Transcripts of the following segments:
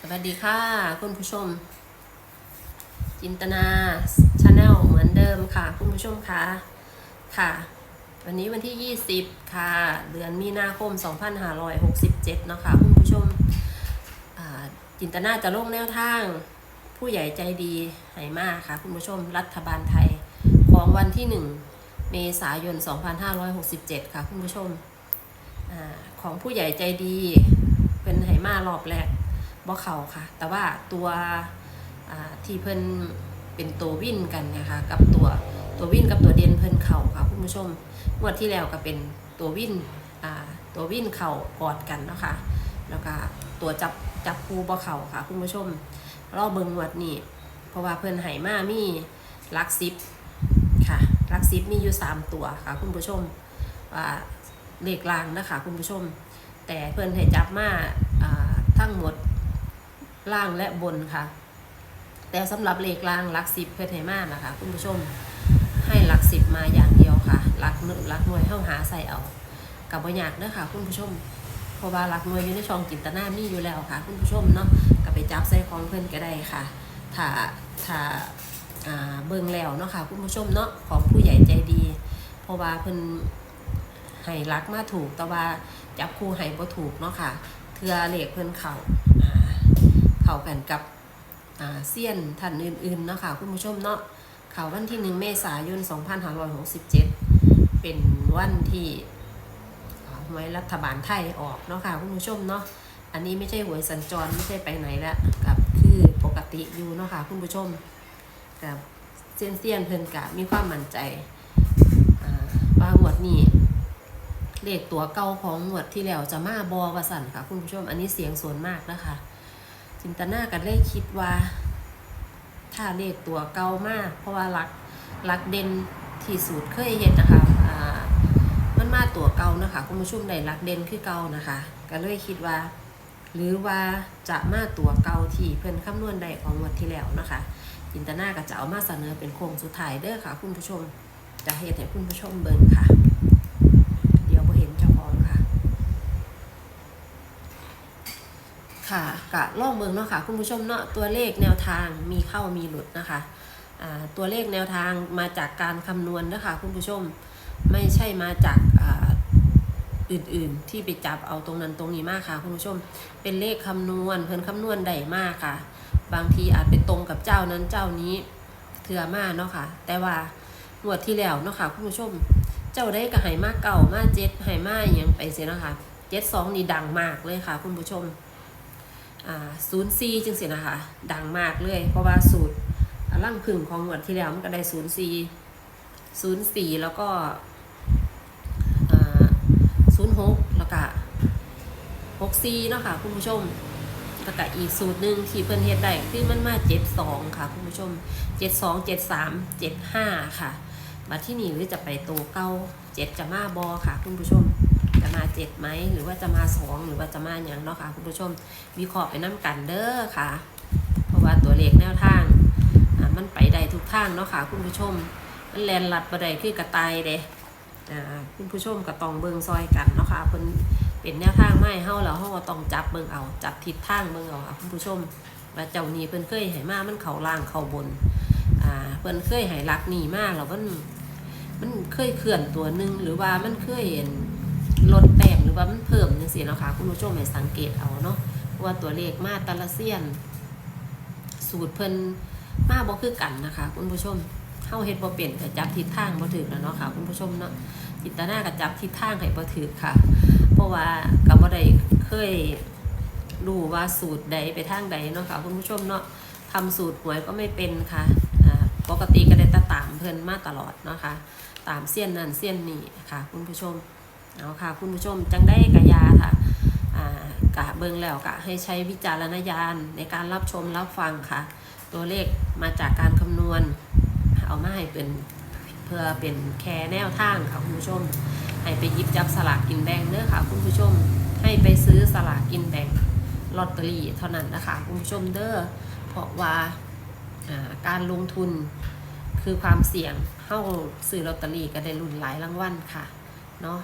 สวัสดีค่ะ คุณผู้ชม จินตนาชาแนลเหมือนเดิมค่ะ คุณผู้ชมคะค่ะ วันนี้วันที่ 20 ค่ะ เดือนมีนาคม 2567 เนาะค่ะ คุณผู้ชมจินตนาจะลงแนวทาง ผู้ใหญ่ใจดีให้มากค่ะ คุณผู้ชมรัฐบาลไทย ของวันที่ 1 เมษายน 2567 ค่ะ คุณผู้ชม อของผู้ใหญ่ใจดีเป็นไหมารอบแรกบ่เขาค่ะ แต่ว่าตัวที่เพิ่นเป็นตัววินกันนะคะกับตัวตัววินกับตัวเด่นเพิ่นเข่าค่ะคุณผู้ชมงวดที่แล้วก็เป็นตัววินอ่าตัววินเข่ากอดกันเนาะคะแล้วก็ตัวจับจับคูบ่เข่าค่ะคุณผู้ชมรอเบิงงวดนี้เพราะว่าเพิ่นไหมามีลักซิปค่ะลักซิปมีอยู่สามตัวค่ะคุณผู้ชมว่า เลขลางนะคะคุณผู้ชม แต่เพิ่อนให้จับมาทั้งหมดล่างและบนค่ะ แต่สำหรับเลขล่างหลักสิบเพิ่อนให้มานะคะคุณผู้ชมให้หลักสิบมาอย่างเดียวค่ะหลักหนึ่งหลักหน่วยเข้าหาใส่เอากับบ่ยากเด้อค่ะคุณผู้ชมเพราะว่าหลักหน่วยอยู่ในช่องจินตนามีอยู่แล้วค่ะ คุณผู้ชมเนาะก็ไปจับใส่ของเพิ่อนก็ได้ค่ะถ้าถ้าอ่าเบิ่งแล้วเนาะค่ะคุณผู้ชมเนาะของผู้ใหญ่ใจดี เพราะว่าเพิ่น ให้รักมาถูก แต่ว่าจับคู่ให้บ่ถูกเนาะค่ะ เทือเลขเพิ่อนเข่าเข้ากันกับเซียนท่านอื่นๆเนาะค่ะคุณผู้ชมเนาะข่าววันที่หนึ่งเมษายน 2567 เป็นวันที่อ่าหวยรัฐบาลไทยออกเนาะค่ะคุณผู้ชมเนาะอันนี้ไม่ใช่หวยสัญจรไม่ใช่ไปไหนแล้วกับคือปกติอยู่เนาะค่ะคุณผู้ชมกับเซียนเซียนเพิ่นกะมีความมั่นใจว่าหวดนี้ เลขตัวเก่าของหวดที่แล้วจะมาบอวสันค่ะ คุณผู้ชมอันนี้เสียงส่วนมากนะคะ จินตนากันเลยคิดว่า ถ้าเลขตัวเก่ามาก เพราะว่ารักรักเด่นที่สุดเคยเห็นนะคะอ่ามันมาตัวเก่านะคะ คุณผู้ชมได้รักเด่นคือเก่านะคะ ก็เลยคิดว่า หรือว่าจะมาตัวเก่าที่เพิ่นคำนวณได้ของงวันที่แล้วนะคะจินตนาก็จะเอามาเสนอเป็นโครงสุดท้ายเด้อค่ะ คุณผู้ชมจะเห็นให้คุณผู้ชมเบิ่งค่ะ เดี๋ยวบ่เห็นเจ้าของค่ะ ค่ะกะลองเบิ่งเนาะค่ะคุณผู้ชมเนาะตัวเลขแนวทางมีเข้ามีหลุดนะคะตัวเลขแนวทางมาจากการคำนวณนะคะคุณผู้ชมไม่ใช่มาจากอื่นๆ ที่ไปจับเอาตรงนั้นตรงนี้มากค่ะ คุณผู้ชมเป็นเลขคำนวณเพิ่นคำนวณได้มากค่ะ บางทีอาจไปตรงกับเจ้านั้นเจ้านี้เถื่อมากเนาะค่ะ แต่ว่างวดที่แล้วเนาะค่ะคุณผู้ชม เจ้าได้กับไหมาเก่ามาเจ็ดไหมาอย่างไปเสียนะคะเจ็ดสองนี่ดังมากเลยค่ะ คุณผู้ชม ศูนย์ซีจึงสินะคะ ดังมากเลย เพราะว่าสูตรร่างพึ่งของงวดที่แล้วมันก็ได้ศูนย์ซีศูนย์สี่แล้วก็ศูนย์หกแล้วก็หกซีเนาะค่ะคุณผู้ชมแล้วก็อีกสูตรหนึ่งที่เพิ่นเฮ็ดได้คือมันมาเจ็ดสองค่ะคุณผู้ชมเจ็ดสองเจ็ดสามเจ็ดห้าค่ะมาที่นี่หรือจะไปโตเก้าเจ็ดจะมาบอค่ะคุณผู้ชม มาเจ็ดไหมหรือว่าจะมาสองหรือว่าจะมาอย่างเนาะค่ะคุณผู้ชมวิเคราะห์ไปน้ำกันเด้อค่ะ เพราะว่าตัวเลขแนวทางอ่ามันไปได้ทุกทางเนาะค่ะคุณผู้ชมมันแลนลัดบ่ไดคือกระต่ายเด้อคุณผู้ชมก็ต้องเบิงซอยกันเนาะค่ะเพิ่นเป็นแนวทางไม่เฮาแล้วเฮาก็ต้องจับเบิงเอาจับทิศทางเบิงเอาค่ะคุณผู้ชมว่าเจ้านี้เพิ่นเคยให้มามันเข้าล่างเข้าบนอ่าเพิ่นเคยให้ลักหนีมากแล้วมันมันเคยเคลื่อนตัวหนึ่งหรือว่ามันเคยเห็น ลดแต้มหรือว่ามันเพิ่มจังซี่เนาะค่ะคุณผู้ชมให้สังเกตเอาเนาะว่าตัวเลขมาแตละเซียน สูตรเพิ่นมาบ่คือกันนะคะ คุณผู้ชมเฮาเฮ็ดบ่เป็นก็จับทิศทางบ่ถูกแล้วเนาะค่ะ คุณผู้ชมเนาะจิตนาก็จับทิศทางให้บ่ถูกค่ะ เพราะว่าก็บ่ได้เคยรู้ว่าสูตรใดไปทางใดเนาะค่ะ คุณผู้ชมเนาะทำสูตรหวยก็ไม่เป็นค่ะอ่าปกติก็ได้แตตามเพิ่นมาตลอดเนาะค่ะตามเสี้ยนนั่นเสี้ยนนี่ค่ะ คุณผู้ชม เอาค่ะ คุณผู้ชมจังได้กะยาค่ะอ่ากะเบิงแล้วกะให้ใช้วิจารณญาณในการรับชมรับฟังค่ะ ตัวเลขมาจากการคำนวณ เอามาให้เป็นเพื่อเป็นแค่แนวทางค่ะคุณผู้ชม ให้ไปยิบจับสลากกินแบ่งเด้อค่ะ คุณผู้ชมให้ไปซื้อสลากกินแบ่งลอตเตอรี่เท่านั้นนะคะคุณผู้ชมเด้อเพราะว่าการลงทุนคือความเสี่ยงเข้าซื้อลอตเตอรี่ก็ได้ลุ้นหลายรางวัลค่ะเนาะ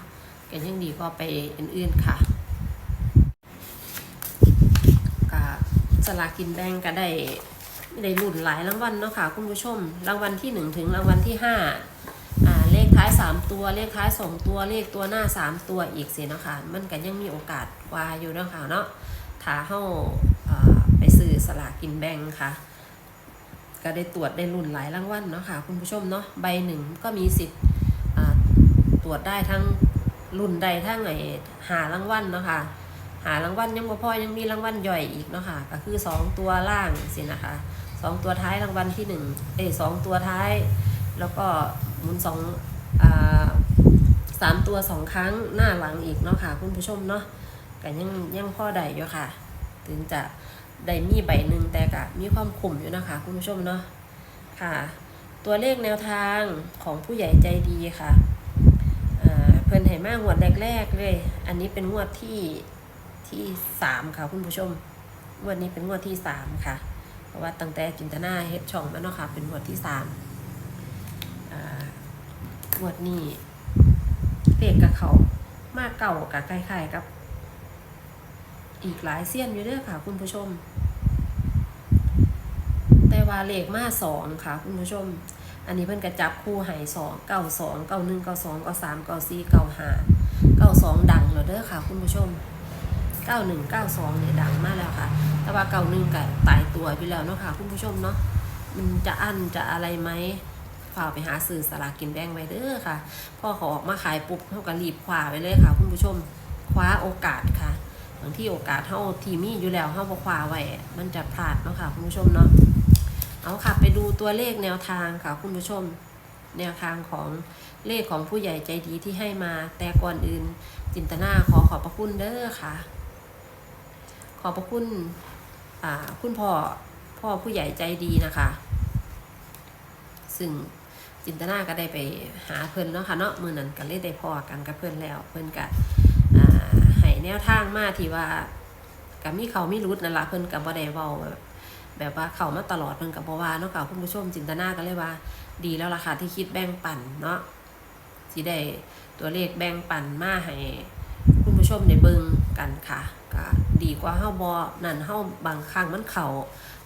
ก็ยังดีกว่าไปอื่นๆค่ะก็สลากินแบ่งก็ได้ได้รุ่นหลายรางวัลเนาะค่ะคุณผู้ชม รางวัลที่หนึ่งถึงรางวัลที่ห้าอ่าเลขท้ายสามตัวเลขท้ายสองตัวเลขตัวหน้าสามตัวอีกสิเนาะค่ะมันก็ยังมีโอกาสวาอยู่เนาะค่ะเนาะถ้าเฮาอ่าไปซื้อสลากินแบ่งค่ะก็ได้ตรวจได้รุ่นหลายรางวัลเนาะค่ะคุณผู้ชมเนาะใบหนึ่งก็มีสิทธิ์ตรวจได้ทั้ง รุ่นใดทั้งไอหารางวัลเนาะค่ะหารางวัลยังบ่พอยังมีรางวัลย่อยอีกเนาะค่ะก็คือ 2 ตัวล่างสินะคะสองตัวท้ายรางวัลที่หนึ่งเอ้สองตัวท้าย แล้วก็หมุนสองอ่าสามตัวสองครั้งหน้าหลังอีกเนาะค่ะคุณผู้ชมเนาะก็ยังยังพ่อได้อยู่ค่ะ ถึงจะได้มีใบหนึ่งแต่ก็มีความขุ่มอยู่นะคะ คุณผู้ชมเนาะค่ะ ตัวเลขแนวทางของผู้ใหญ่ใจดีค่ะ พิ่นให้มากงวดแรกๆเลย อันนี้เป็นงวดที่ที่สามค่ะคุณผู้ชม งวดนี้เป็นงวดที่สามค่ะ เพราะว่าตั้งแต่จินตนาเฮ็ดช่องมาเนาะค่ะ เป็นงวดที่สามงวดนี้เลขกับเขามากเก่ากับคล้ายๆกับ อีกหลายเสี้ยนอยู่เด้อค่ะ คุณผู้ชม แต่ว่าเลขมาสองค่ะ คุณผู้ชม อันนี้เพิ่นกระจับคู่ใหายสองเก้าสองเก้าหนึ่งเก้าสองเก้าสามเก้าสี่เก้าห้าเก้าสองดังแล้วเด้อค่ะ คุณผู้ชม9192เก้าสองเนี่ยดังมากแล้วค่ะ แต่ว่า91ก็ตายตัวไปแล้วเนาะค่ะ คุณผู้ชมเนาะมันจะอั้นจะอะไรไหมฝ่าไปหาซื้อสลากกินแบ่งไว้เด้อค่ะพ่อเขาออกมาขายปุ๊บเขาก็รีบคว้าไปเลยค่ะ คุณผู้ชมคว้าโอกาสค่ะบางที่โอกาสเท่าทีมีอยู่แล้วเท่าบ่คว้าไว้มันจะพลาดเนาะค่ะ คุณผู้ชมเนาะ เอาค่ะไปดูตัวเลขแนวทางค่ะคุณผู้ชม แนวทางของเลขของผู้ใหญ่ใจดีที่ให้มา แต่ก่อนอื่น จินตนาขอขอบพระคุณเด้อค่ะ ขอบพระคุณอ่าคุณพ่อพ่อผู้ใหญ่ใจดีนะคะ ซึ่งจินตนาก็ได้ไปหาเพิ่อนเนาะค่ะเนาะมือนั้นก็เลยได้พอกันกับเพิ่อนแล้ว เพิ่อนก็อ่าให้แนวทางมาที่ว่ากับมีเขามีรุดนั่นละเพิ่อนกับบ่ได้เว้าแบบ แบบว่าเขามาตลอดเพิ่นกับบ่ว่าเนาะค่ะคุณผู้ชมจินตนาก็เลยว่า ดีแล้วล่ะค่ะที่คิดแบ่งปันเนาะสิได้ตัวเลขแบ่งปันมาให้คุณผู้ชมได้เบิ่งกันค่ะก็ดีกว่าเฮาบ่นั่นเฮาบางครั้งมันเข้า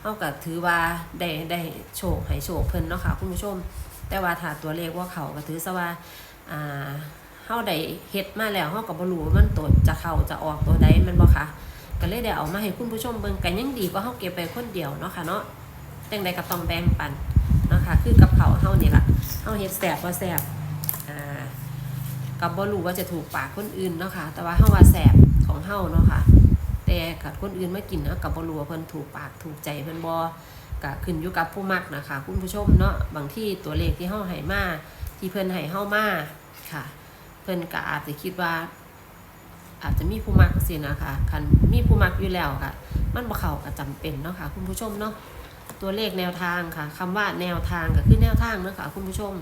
เฮาก็ถือว่าได้ได้โชคให้โชคเพิ่นเนาะค่ะคุณผู้ชม แต่ว่าถ้าตัวเลขว่าเขาก็ถือซะว่าอ่าเฮาได้เฮ็ดมาแล้วเฮาก็บ่รู้ว่ามันตัวจะเข้าจะออกตัวใดมันบ่ค่ะ ก็เลยได้เอามาให้คุณผู้ชมเบิ่งกันยังดีกว่าเฮาเก็บไปคนเดียวเนาะค่ะเนาะจังใดก็ต้องแบ่งปันเนาะค่ะคือกับเขาเฮานี่ล่ะเฮาเฮ็ดแซ่บบ่าแซ่บอ่ากับบ่รู้ว่าจะถูกปากคนอื่นเนาะค่ะแต่ว่าเฮาว่าแสบของเฮาเนาะค่ะแต่กับคนอื่นมากินเนาะกับบ่รู้ว่าเพิ่นถูกปากถูกใจเพิ่นบ่ก็ขึ้นอยู่กับผู้มักนะคะคุณผู้ชมเนาะบางที่ตัวเลขที่เฮาให้มาที่เพิ่นให้เฮามาค่ะ เพิ่นก็อาจจะคิดว่า อาจจะมีผู้มักสินะคะคันมีผู้มักอยู่แล้วค่ะ มันบ่เข้าก็จำเป็นเนาะค่ะ คุณผู้ชมเนาะตัวเลขแนวทางค่ะคำว่าแนวทางก็คือแนวทางเนาะค่ะ คุณผู้ชม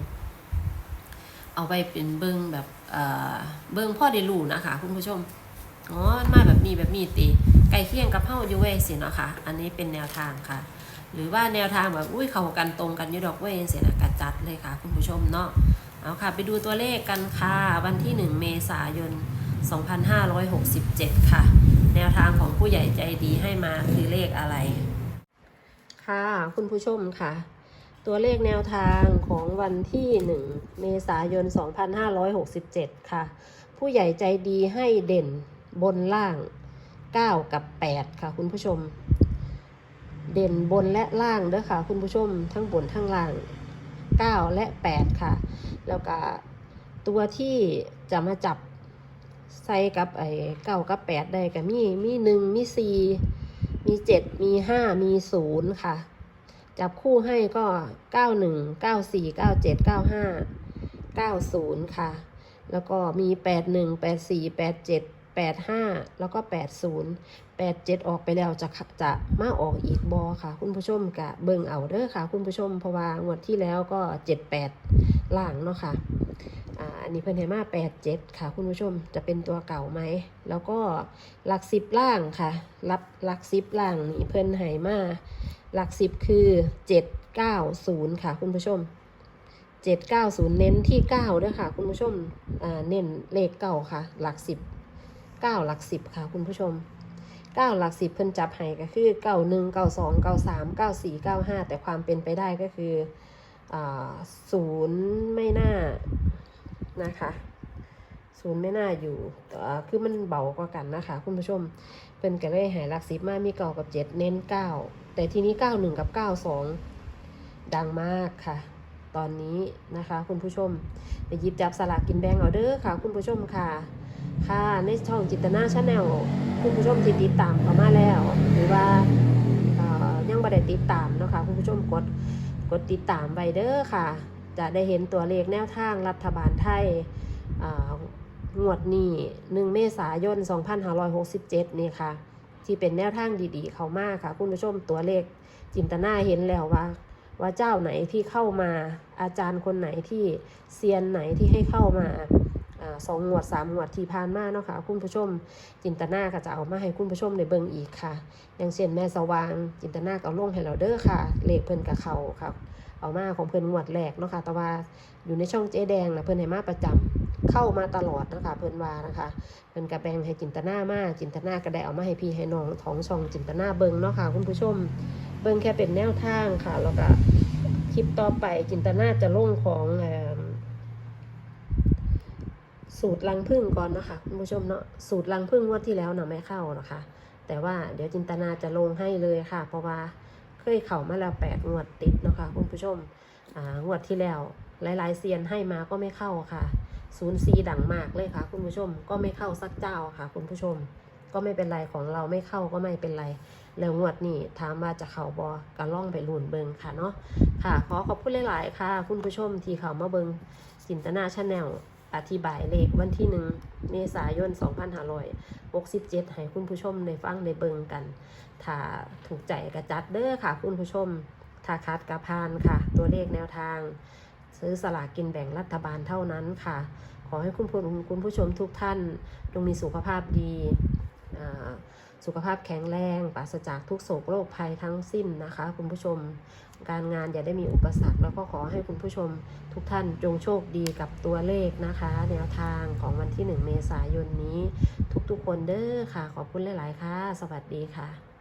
เอาไปเป็นเบิงแบบเอ่อเบิงพ่อได้รู้นะคะ คุณผู้ชมอ๋อมาแบบนี้แบบนี้ตีใกล้เคียงกับเฮาอยู่เว้ยสิเนาะค่ะ อันนี้เป็นแนวทางค่ะ หรือว่าแนวทางแบบอุ้ยเข้ากันตรงกันอยู่ดอกเว้ยเสียนะกระจัดเลยค่ะ คุณผู้ชมเนาะเอาค่ะ ไปดูตัวเลขกันค่ะ วันที่ 1 เมษายน 2567 ค่ะ แนวทางของผู้ใหญ่ใจดีให้มาคือเลขอะไร ค่ะคุณผู้ชมค่ะ ตัวเลขแนวทางของวันที่ 1 เมษายน 2567 ค่ะ ผู้ใหญ่ใจดีให้เด่นบนล่าง 9 กับ 8 ค่ะ คุณผู้ชม เด่นบนและล่างเด้อค่ะ คุณผู้ชมทั้งบนทั้งล่าง 9 และ 8 ค่ะ แล้วก็ตัวที่จะมาจับ ใส่กับไอ้เก้ากับแปดได้กับมีมีหนึ่งมีสี่มีเจ็ดมีห้ามีศูนย์ค่ะ จับคู่ให้ก็เก้าหนึ่งเก้าสี่เก้าเจ็ดเก้าห้าเก้าศูนย์ค่ะ แล้วก็มีแปดหนึ่งแปดสี่แปดเจ็ด 85 แล้วก็ 80 87 ออกไปแล้วจะจะมาออกอีกบอค่ะ คุณผู้ชมกะเบิ่งเอาเด้อค่ะ คุณผู้ชมเพราะว่างวดที่แล้วก็ 78 ล่างเนาะค่ะอ่าอันนี้เพิ่นให้มา87 ค่ะ คุณผู้ชมจะเป็นตัวเก่าไหม แล้วก็หลักสิบล่างค่ะ รับหลักสิบล่างนี่เพิ่นให้มาหลักสิบคือเจ็ดเก้าศูนย์ค่ะ คุณผู้ชมเจ็ดเก้าศูนย์เน้นที่เก้าด้วยค่ะ คุณผู้ชมเน้นเลขเก้าค่ะ หลักสิบ เก้าหลักสิบค่ะคุณผู้ชมเก้าหลักสิบเพิ่นจับให้ก็คือเก้าหนึ่งเก้าสองเก้าสามเก้าสี่เก้าห้าแต่ความเป็นไปได้ก็คือศูนย์ไม่น่านะคะศูนย์ไม่น่าอยู่คือมันเบากว่ากันนะคะ คุณผู้ชมเพิ่นก็เลยหายหลักสิบมามีเก้ากับเจ็ดเน้นเก้าแต่ทีนี้เก้าหนึ่งกับเก้าสองดังมากค่ะ ตอนนี้นะคะ คุณผู้ชมไปหยิบจับสลากกินแบงเอาเด้อค่ะ คุณผู้ชมค่ะ ค่ะในช่องจิตนาชาแนลคุณผู้ชมที่ติดตามเข้ามาแล้ว หรือว่าเอ่อยังไม่ได้ติดตามเนาะคะคุณผู้ชมกดกดติดตามไว้เด้อค่ะ จะได้เห็นตัวเลขแนวทางรัฐบาลไทยอ่างวดนี้1เมษายน 2567 นี่ค่ะ ที่เป็นแนวทางดีๆ เข้ามาค่ะ คุณผู้ชมตัวเลขจินตนาเห็นแล้วว่า ว่าเจ้าไหนที่เข้ามาอาจารย์คนไหนที่เซียนไหนที่ให้เข้ามา สองงวดสามงวดที่ผ่านมาเนาะค่ะคุณผู้ชม จินตนาก็จะเอามาให้คุณผู้ชมในเบิ่งอีกค่ะ อย่างเช่นแม่สว่าง จินตนาก็เอาลงให้เราเด้อค่ะเลขเพิ่นกับเขาครับเอามาของเพิ่นงวดแรกเนาะค่ะแต่ว่าอยู่ในช่องเจ๊แดงนะเพิ่นให้มาประจำเข้ามาตลอดนะคะเพิ่นว่านะคะเพิ่นกระแบงให้จินตนามาจินตนาก็ได้เอามาให้พี่ให้น้องของช่องจินตนาเบิ่งเนาะค่ะคุณผู้ชม เบิ่งแค่เป็นแนวทางค่ะแล้วก็คลิปต่อไปจินตนาจะลงของเอิ่ม สูตรลังพึ่งก่อนนะคะคุณผู้ชมเนาะสูตรลังพึ่งงวดที่แล้วเนาะไม่เข้านะคะ แต่ว่าเดี๋ยวจินตนาจะลงให้เลยค่ะ เพราะว่าเคยเข่ามาแล้วแปดงวดติดนะคะคุณผู้ชมอ่างวดที่แล้วหลายๆเซียนให้มาก็ไม่เข้าค่ะศูนย์ซีดังมากเลยค่ะ คุณผู้ชมก็ไม่เข้าสักเจ้าค่ะ คุณผู้ชม ก็ไม่เป็นไรของเราไม่เข้าก็ไม่เป็นไร แล้วงวดนี้ถามว่าจะเข่าบอกระล่องไปลุ่นเบิงค่ะเนาะค่ะ ขอขอบคุณหลาย ๆ ค่ะ คุณผู้ชมที่เข้ามาเบิงจินตนาชาแนล อธิบายเลขวันที่หนึ่งเมษายน 2567 ให้คุณผู้ชมได้ฟังได้เบิงกัน ถ้าถูกใจกระจัดเด้อค่ะ คุณผู้ชม ถ้าคัดกระพานค่ะ ตัวเลขแนวทาง ซื้อสลากกินแบ่งรัฐบาลเท่านั้นค่ะ ขอให้คุณผู้คุณผู้ชมทุกท่านจงมีสุขภาพดี สุขภาพแข็งแรง ปราศจากทุกโศกโรคภัยทั้งสิ้นนะคะ คุณผู้ชม การงานอย่าได้มีอุปสรรค แล้วก็ขอให้คุณผู้ชมทุกท่านจงโชคดีกับตัวเลขนะคะ แนวทางของวันที่ 1 เมษายนนี้ ทุกๆคนเด้อค่ะ ขอบคุณหลาย ๆ ค่ะ สวัสดีค่ะ